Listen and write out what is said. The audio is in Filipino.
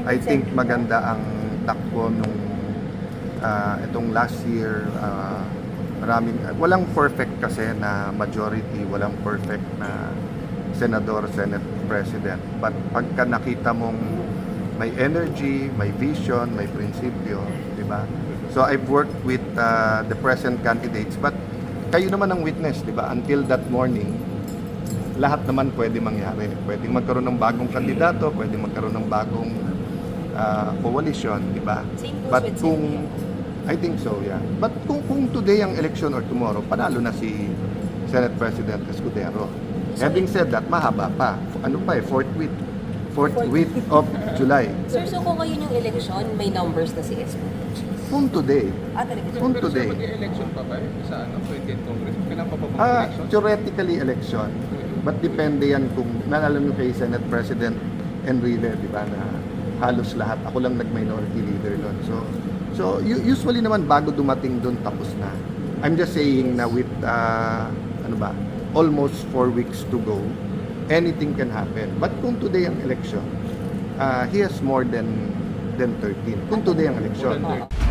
I think maganda ang takbo nung ah, itong last year. ah, maraming, walang perfect kasi na majority, walang perfect na senador, senate president. But pagka nakita mong may energy, may vision, may prinsipyo, di ba? So I've worked with ah, the present candidates, but kayo naman ang witness, di ba? Until that morning, lahat naman pwede mangyari. Pwede magkaroon ng bagong kandidato, pwede magkaroon ng bagong ah, coalition, di ba? But kung. I think so, yeah. But kung kung today ang election or tomorrow, panalo na si Senate President Escudero. Having said that, mahaba pa. Ano pa eh, fourth week. Fourth Fourth week of July. Sir, so kung ngayon yung election, may numbers na si Espo. Kung today, Ah, talaga. kung Pero today, sir, mag-election pa ba eh? Sa ano, 20th Congress? Kailan pa ba ah, mag-election? theoretically election. But depende yan kung, naalam nyo kay Senate President Enrile, di ba, na halos lahat. Ako lang nag-minority leader doon. So, so usually naman bago dumating doon, tapos na. I'm just saying na with, ah, ano ba, almost four weeks to go, anything can happen. But kung today ang election, ah, he has more than than 13. Kung today ang election. More than 30.